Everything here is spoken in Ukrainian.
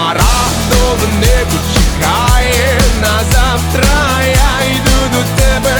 Смарагдове небо чекає на завтра. Я йду до тебе,